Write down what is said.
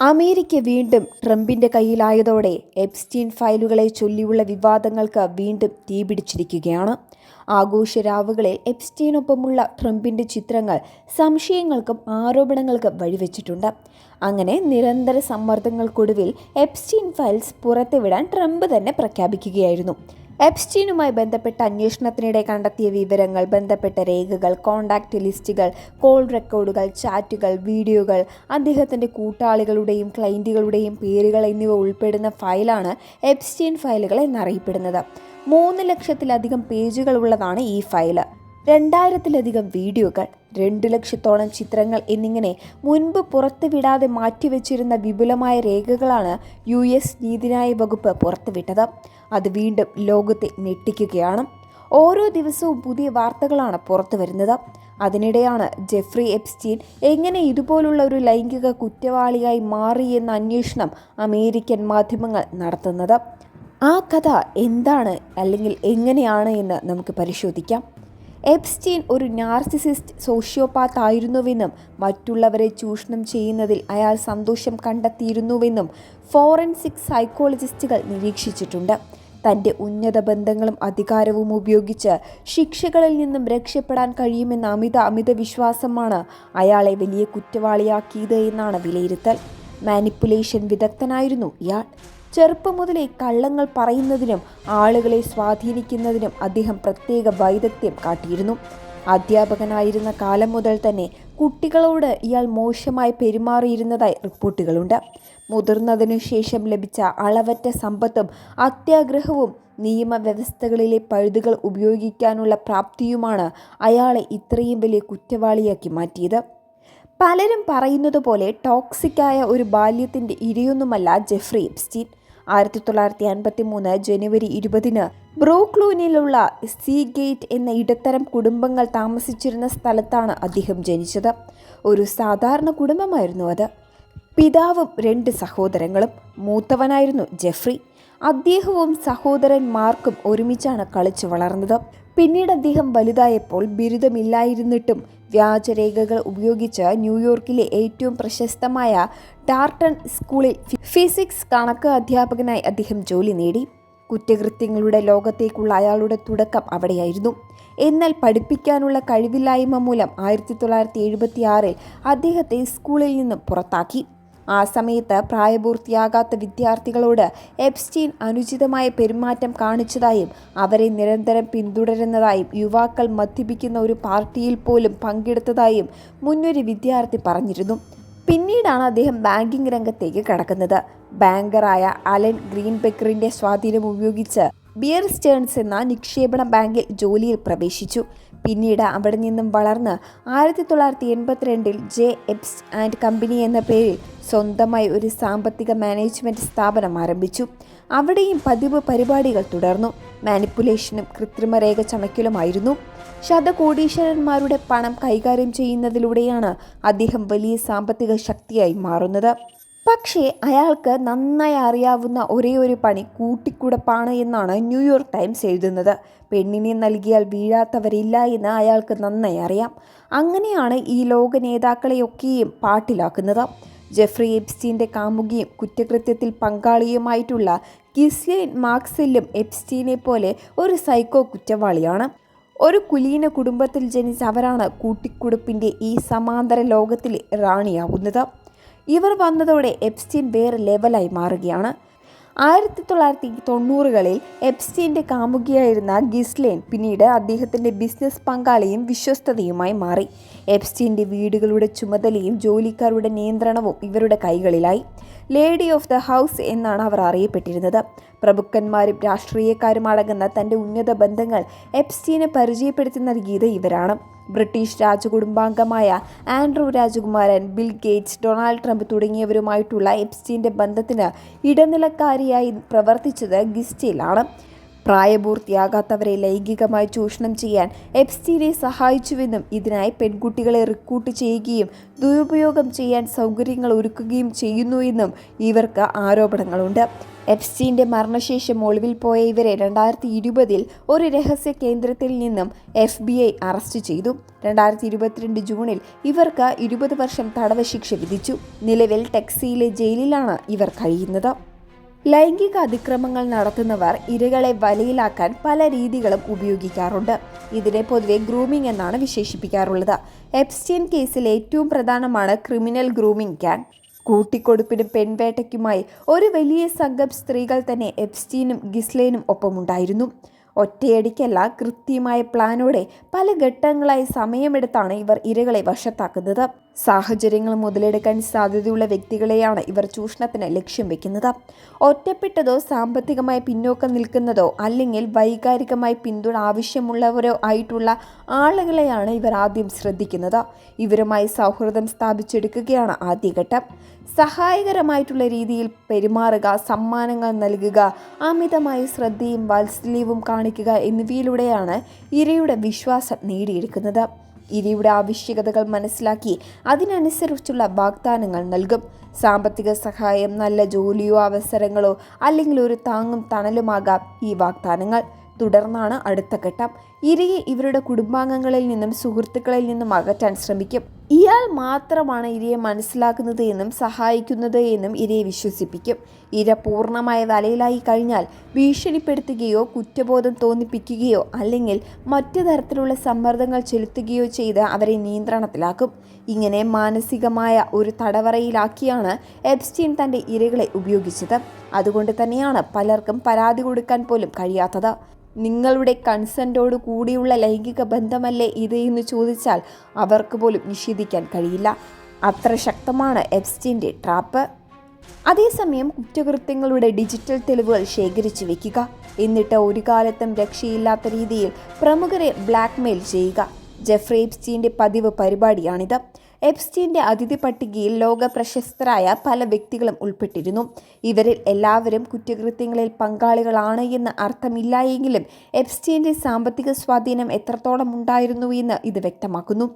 America വീണ്ടും ട്രംപിന്റെ കയ്യിലായതോടെ Epstein ഫയലുകളെ ചൊല്ലിയുള്ള വിവാദങ്ങൾക്ക് വീണ്ടും തീപിടിച്ചിരിക്കുകയാണ് ആഘോഷരാവുകളിൽ എപ്സ്റ്റീനൊപ്പമുള്ള ട്രംപിന്റെ ചിത്രങ്ങൾ സംശയങ്ങൾക്കും ആരോപണങ്ങൾക്കും വഴിവെച്ചിട്ടുണ്ട്. അങ്ങനെ നിരന്തര സമ്മർദ്ദങ്ങൾക്കൊടുവിൽ എപ്സ്റ്റീൻ ഫയൽസ് പുറത്തുവിടാൻ ട്രംപ് തന്നെ പ്രഖ്യാപിക്കുകയായിരുന്നു. എപ്സ്റ്റീനുമായി ബന്ധപ്പെട്ട അന്വേഷണത്തിനിടെ കണ്ടെത്തിയ വിവരങ്ങൾ ബന്ധപ്പെട്ട രേഖകൾ കോണ്ടാക്റ്റ് ലിസ്റ്റുകൾ കോൾ റെക്കോർഡുകൾ ചാറ്റുകൾ വീഡിയോകൾ അദ്ദേഹത്തിന്റെ കൂട്ടാളികളുടെയും ക്ലയന്റുകളുടെയും പേരുകൾ എന്നിവ ഉൾപ്പെടുന്ന ഫയലാണ് എപ്സ്റ്റീൻ ഫയലുകൾ എന്നറിയപ്പെടുന്നത്. മൂന്ന് ലക്ഷത്തിലധികം പേജുകളുള്ളതാണ് ഈ ഫയൽ. രണ്ടായിരത്തിലധികം വീഡിയോകൾ രണ്ടു ലക്ഷത്തോളം ചിത്രങ്ങൾ എന്നിങ്ങനെ മുൻപ് പുറത്തുവിടാതെ മാറ്റിവെച്ചിരുന്ന വിപുലമായ രേഖകളാണ് യു എസ് നീതിന്യായ വകുപ്പ് പുറത്തുവിട്ടത്. അത് വീണ്ടും ലോകത്തെ ഞെട്ടിക്കുകയാണ്. ഓരോ ദിവസവും പുതിയ വാർത്തകളാണ് പുറത്തു വരുന്നത്. അതിനിടെയാണ് ജെഫ്രി എപ്സ്റ്റീൻ എങ്ങനെ ഇതുപോലുള്ള ഒരു ലൈംഗിക കുറ്റവാളിയായി മാറി എന്ന അന്വേഷണം അമേരിക്കൻ മാധ്യമങ്ങൾ നടത്തുന്നത്. ആ കഥ എന്താണ് അല്ലെങ്കിൽ എങ്ങനെയാണ് എന്ന് നമുക്ക് പരിശോധിക്കാം. എപ്സ്റ്റീൻ ഒരു നാർസിസിസ്റ്റ് സോഷ്യോപാത്ത് ആയിരുന്നുവെന്നും മറ്റുള്ളവരെ ചൂഷണം ചെയ്യുന്നതിൽ അയാൾ സന്തോഷം കണ്ടെത്തിയിരുന്നുവെന്നും ഫോറൻസിക് സൈക്കോളജിസ്റ്റുകൾ നിരീക്ഷിച്ചിട്ടുണ്ട്. തന്റെ ഉന്നത ബന്ധങ്ങളും അധികാരവും ഉപയോഗിച്ച് ശിക്ഷകളിൽ നിന്നും രക്ഷപ്പെടാൻ കഴിയുമെന്ന അമിത അമിത വിശ്വാസമാണ് അയാളെ വലിയ കുറ്റവാളിയാക്കിയത് എന്നാണ് വിലയിരുത്തൽ. മാനിപ്പുലേഷൻ വിദഗ്ധനായിരുന്നു ഇയാൾ. ചെറുപ്പം മുതലേ കള്ളങ്ങൾ പറയുന്നതിനും ആളുകളെ സ്വാധീനിക്കുന്നതിനും അദ്ദേഹം പ്രത്യേക വൈദഗ്ധ്യം കാട്ടിയിരുന്നു. അധ്യാപകനായിരുന്ന കാലം മുതൽ തന്നെ കുട്ടികളോട് ഇയാൾ മോശമായി പെരുമാറിയിരുന്നതായി റിപ്പോർട്ടുകളുണ്ട്. മുതിർന്നതിനു ശേഷം ലഭിച്ച അളവറ്റ സമ്പത്തും അത്യാഗ്രഹവും നിയമവ്യവസ്ഥകളിലെ പഴുതുകൾ ഉപയോഗിക്കാനുള്ള പ്രാപ്തിയുമാണ് അയാളെ ഇത്രയും വലിയ കുറ്റവാളിയാക്കി മാറ്റിയത്. പലരും പറയുന്നത് പോലെ ടോക്സിക്കായ ഒരു ബാല്യത്തിന്റെ ഇരയൊന്നുമല്ല ജെഫ്രി എപ്സ്റ്റീൻ. ആയിരത്തി തൊള്ളായിരത്തി അൻപത്തി മൂന്ന് ജനുവരി ഇരുപതിന് ബ്രോക്ലൂനിലുള്ള സീ ഗേറ്റ് എന്ന ഇടത്തരം കുടുംബങ്ങൾ താമസിച്ചിരുന്ന സ്ഥലത്താണ് അദ്ദേഹം ജനിച്ചത്. ഒരു സാധാരണ കുടുംബമായിരുന്നു അത്. പിതാവും രണ്ട് സഹോദരങ്ങളും. മൂത്തവനായിരുന്നു ജെഫ്രി. അദ്ദേഹവും സഹോദരൻ മാർക്കും ഒരുമിച്ചാണ് കളിച്ചു വളർന്നത്. പിന്നീട് അദ്ദേഹം വലുതായപ്പോൾ ബിരുദമില്ലായിരുന്നിട്ടും വ്യാജരേഖകൾ ഉപയോഗിച്ച് ന്യൂയോർക്കിലെ ഏറ്റവും പ്രശസ്തമായ ടാർട്ടൺ സ്കൂളിൽ ഫിസിക്സ് കണക്ക് അധ്യാപകനായി അദ്ദേഹം ജോലി നേടി. കുറ്റകൃത്യങ്ങളുടെ ലോകത്തേക്കുള്ള അയാളുടെ തുടക്കം അവിടെയായിരുന്നു. എന്നാൽ പഠിപ്പിക്കാനുള്ള കഴിവില്ലായ്മ മൂലം ആയിരത്തി തൊള്ളായിരത്തി എഴുപത്തി ആറിൽ അദ്ദേഹത്തെ സ്കൂളിൽ നിന്നും പുറത്താക്കി. ആ സമയത്ത് പ്രായപൂർത്തിയാകാത്ത വിദ്യാർത്ഥികളോട് എപ്സ്റ്റീൻ അനുചിതമായ പെരുമാറ്റം കാണിച്ചതായും അവരെ നിരന്തരം പിന്തുടരുന്നതായും യുവാക്കൾ മദ്യപിക്കുന്ന ഒരു പാർട്ടിയിൽ പോലും പങ്കെടുത്തതായും മുന്നൊരു വിദ്യാർത്ഥി പറഞ്ഞിരുന്നു. പിന്നീടാണ് അദ്ദേഹം ബാങ്കിംഗ് രംഗത്തേക്ക് കടക്കുന്നത്. ബാങ്കറായ അലൻ ഗ്രീൻബെക്കറിന്റെ സ്വാധീനം ഉപയോഗിച്ച് ബിയർ സ്റ്റേൺസ് എന്ന നിക്ഷേപണ ബാങ്കിൽ ജോലിയിൽ പ്രവേശിച്ചു. പിന്നീട് അവിടെ നിന്നും വളർന്ന് ആയിരത്തി തൊള്ളായിരത്തി എൺപത്തിരണ്ടിൽ ജെ എപ്സ് ആൻഡ് കമ്പനി എന്ന പേരിൽ സ്വന്തമായി ഒരു സാമ്പത്തിക മാനേജ്മെന്റ് സ്ഥാപനം ആരംഭിച്ചു. അവിടെയും പതിവ് പരിപാടികൾ തുടർന്നു. മാനിപ്പുലേഷനും കൃത്രിമരേഖ ചമയ്ക്കലുമായിരുന്നു. ശതകോടീശ്വരന്മാരുടെ പണം കൈകാര്യം ചെയ്യുന്നതിലൂടെയാണ് അദ്ദേഹം വലിയ സാമ്പത്തിക ശക്തിയായി മാറുന്നത്. പക്ഷേ അയാൾക്ക് നന്നായി അറിയാവുന്ന ഒരേ ഒരു പണി കൂട്ടിക്കുടപ്പാണ് എന്നാണ് ന്യൂയോർക്ക് ടൈംസ് എഴുതുന്നത്. പെണ്ണിനെ നൽകിയാൽ വീഴാത്തവരില്ല എന്ന് അയാൾക്ക് നന്നായി അറിയാം. അങ്ങനെയാണ് ഈ ലോക നേതാക്കളെയൊക്കെയും പാട്ടിലാക്കുന്നത്. ജെഫ്രി എപ്സ്റ്റീന്റെ കാമുകിയും കുറ്റകൃത്യത്തിൽ പങ്കാളിയുമായിട്ടുള്ള ഗിസ്ലൈൻ മാർക്സെല്ലും എപ്സ്റ്റീനെ പോലെ ഒരു സൈക്കോ കുറ്റവാളിയാണ്. ഒരു കുലീന കുടുംബത്തിൽ ജനിച്ച അവരാണ് കൂട്ടിക്കുടുപ്പിന്റെ ഈ സമാന്തര ലോകത്തിലെ റാണിയാവുന്നത്. ഇവർ വന്നതോടെ എപ്സ്റ്റീൻ വേറെ ലെവലായി മാറുകയാണ്. ആയിരത്തി തൊള്ളായിരത്തി തൊണ്ണൂറുകളിൽ എപ്സ്റ്റീന്റെ കാമുകിയായിരുന്ന ഗിസ്ലേൻ പിന്നീട് അദ്ദേഹത്തിന്റെ ബിസിനസ് പങ്കാളിയും വിശ്വസ്തതയുമായി മാറി. എപ്സ്റ്റീന്റെ വീടുകളുടെ ചുമതലയും ജോലിക്കാരുടെ നിയന്ത്രണവും ഇവരുടെ കൈകളിലായി. ലേഡി ഓഫ് ദ ഹൗസ് എന്നാണ് അവർ അറിയപ്പെട്ടിരുന്നത്. പ്രഭുക്കന്മാരും രാഷ്ട്രീയക്കാരും അടങ്ങുന്ന തന്റെ ഉന്നത ബന്ധങ്ങൾ എപ്സ്റ്റീനെ പരിചയപ്പെടുത്തി നൽകിയത് ഇവരാണ്. ബ്രിട്ടീഷ് രാജകുടുംബാംഗമായ ആൻഡ്രൂ രാജകുമാരൻ ബിൽ ഗേറ്റ്സ് ഡൊണാൾഡ് ട്രംപ് തുടങ്ങിയവരുമായിട്ടുള്ള എപ്സ്റ്റീന്റെ ബന്ധത്തിന് ഇടനിലക്കാരിയായി പ്രവർത്തിച്ചത് ഗിസ്റ്റയിലാണ് പ്രായപൂർത്തിയാകാത്തവരെ ലൈംഗികമായി ചൂഷണം ചെയ്യാൻ എപ്സ്റ്റീനെ സഹായിച്ചുവെന്നും ഇതിനായി പെൺകുട്ടികളെ റിക്രൂട്ട് ചെയ്യുകയും ദുരുപയോഗം ചെയ്യാൻ സൗകര്യങ്ങൾ ഒരുക്കുകയും ചെയ്യുന്നു എന്നും ഇവർക്ക് ആരോപണങ്ങളുണ്ട്. എപ്സ്റ്റീന്റെ മരണശേഷം ഒളിവിൽ പോയ ഇവരെ രണ്ടായിരത്തി ഇരുപതിൽ ഒരു രഹസ്യ കേന്ദ്രത്തിൽ നിന്നും എഫ് ബി ഐ അറസ്റ്റ് ചെയ്തു. രണ്ടായിരത്തി ഇരുപത്തിരണ്ട് ജൂണിൽ ഇവർക്ക് ഇരുപത് വർഷം തടവ് ശിക്ഷ വിധിച്ചു. നിലവിൽ ടെക്സിയിലെ ജയിലിലാണ് ഇവർ കഴിയുന്നത്. ലൈംഗിക അതിക്രമങ്ങൾ നടത്തുന്നവർ ഇരകളെ വലയിലാക്കാൻ പല രീതികളും ഉപയോഗിക്കാറുണ്ട്. ഇതിനെ പൊതുവെ ഗ്രൂമിംഗ് എന്നാണ് വിശേഷിപ്പിക്കാറുള്ളത്. എപ്സ്റ്റീൻ കേസിൽ ഏറ്റവും പ്രധാനമാണ് ക്രിമിനൽ ഗ്രൂമിംഗ് ക്യാൻ. കൂട്ടിക്കൊടുപ്പിനും പെൺവേട്ടയ്ക്കുമായി ഒരു വലിയ സംഘം സ്ത്രീകൾ തന്നെ എപ്സ്റ്റീനും ഗിസ്ലേനും ഒപ്പമുണ്ടായിരുന്നു. ഒറ്റയടിക്കല്ല കൃത്യമായ പ്ലാനോടെ പല ഘട്ടങ്ങളായി സമയമെടുത്താണ് ഇവർ ഇരകളെ വശത്താക്കുന്നത്. സാഹചര്യങ്ങൾ മുതലെടുക്കാൻ സാധ്യതയുള്ള വ്യക്തികളെയാണ് ഇവർ ചൂഷണത്തിന് ലക്ഷ്യം വെക്കുന്നത്. ഒറ്റപ്പെട്ടതോ സാമ്പത്തികമായി പിന്നോക്കം നിൽക്കുന്നതോ അല്ലെങ്കിൽ വൈകാരികമായി പിന്തുണ ആവശ്യമുള്ളവരോ ആയിട്ടുള്ള ആളുകളെയാണ് ഇവർ ആദ്യം ശ്രദ്ധിക്കുന്നത്. ഇവരുമായി സൗഹൃദം സ്ഥാപിച്ചെടുക്കുകയാണ് ആദ്യഘട്ടം. സഹായകരമായിട്ടുള്ള രീതിയിൽ പെരുമാറുക സമ്മാനങ്ങൾ നൽകുക അമിതമായ ശ്രദ്ധയും വാത്സല്യവും കാണിക്കുക എന്നിവയിലൂടെയാണ് ഇരയുടെ വിശ്വാസം നേടിയെടുക്കുന്നത്. ഇരയുടെ ആവശ്യകതകൾ മനസ്സിലാക്കി അതിനനുസരിച്ചുള്ള വാഗ്ദാനങ്ങൾ നൽകും. സാമ്പത്തിക സഹായം നല്ല ജോലിയോ അവസരങ്ങളോ അല്ലെങ്കിൽ ഒരു താങ്ങും തണലുമാകാം ഈ വാഗ്ദാനങ്ങൾ. തുടർന്നാണ് അടുത്ത ഘട്ടം. ഇരയെ ഇവരുടെ കുടുംബാംഗങ്ങളിൽ നിന്നും സുഹൃത്തുക്കളിൽ നിന്നും അകറ്റാൻ ശ്രമിക്കും. ഇയാൾ മാത്രമാണ് ഇരയെ മനസ്സിലാക്കുന്നത് എന്നും സഹായിക്കുന്നത് എന്നും ഇരയെ വിശ്വസിപ്പിക്കും. ഇര പൂർണമായ വലയിലായി കഴിഞ്ഞാൽ ഭീഷണിപ്പെടുത്തുകയോ കുറ്റബോധം തോന്നിപ്പിക്കുകയോ അല്ലെങ്കിൽ മറ്റു തരത്തിലുള്ള സമ്മർദ്ദങ്ങൾ ചെലുത്തുകയോ ചെയ്ത് അവരെ നിയന്ത്രണത്തിലാക്കും. ഇങ്ങനെ മാനസികമായ ഒരു തടവറയിലാക്കിയാണ് എബ്സ്റ്റീൻ തന്റെ ഇരകളെ ഉപയോഗിച്ചത്. അതുകൊണ്ട് തന്നെയാണ് പലർക്കും പരാതി കൊടുക്കാൻ പോലും കഴിയാത്തത്. നിങ്ങളുടെ കൺസെന്റോട് കൂടിയുള്ള ലൈംഗിക ബന്ധമല്ലേ ഇത് എന്ന് ചോദിച്ചാൽ അവർക്ക് പോലും നിഷേധിക്കാൻ കഴിയില്ല. അത്ര ശക്തമാണ് എപ്സ്റ്റീന്റെ ട്രാപ്പ്. അതേസമയം കുറ്റകൃത്യങ്ങളുടെ ഡിജിറ്റൽ തെളിവുകൾ ശേഖരിച്ചു വെക്കുക. എന്നിട്ട് ഒരു കാലത്തും രക്ഷയില്ലാത്ത രീതിയിൽ പ്രമുഖരെ ബ്ലാക്ക്മെയിൽ ചെയ്യുക. ജെഫ്രി എപ്സ്റ്റീന്റെ പതിവ് പരിപാടിയാണിത്. എപ്സ്റ്റീന്റെ അതിഥി പട്ടികയിൽ ലോക പ്രശസ്തരായ പല വ്യക്തികളും ഉൾപ്പെട്ടിരുന്നു. ഇവരിൽ എല്ലാവരും കുറ്റകൃത്യങ്ങളിൽ പങ്കാളികളാണ് എന്ന് അർത്ഥമില്ലായെങ്കിലും എപ്സ്റ്റീന്റെ സാമ്പത്തിക സ്വാധീനം എത്രത്തോളം ഉണ്ടായിരുന്നു എന്ന് ഇത് വ്യക്തമാക്കുന്നു.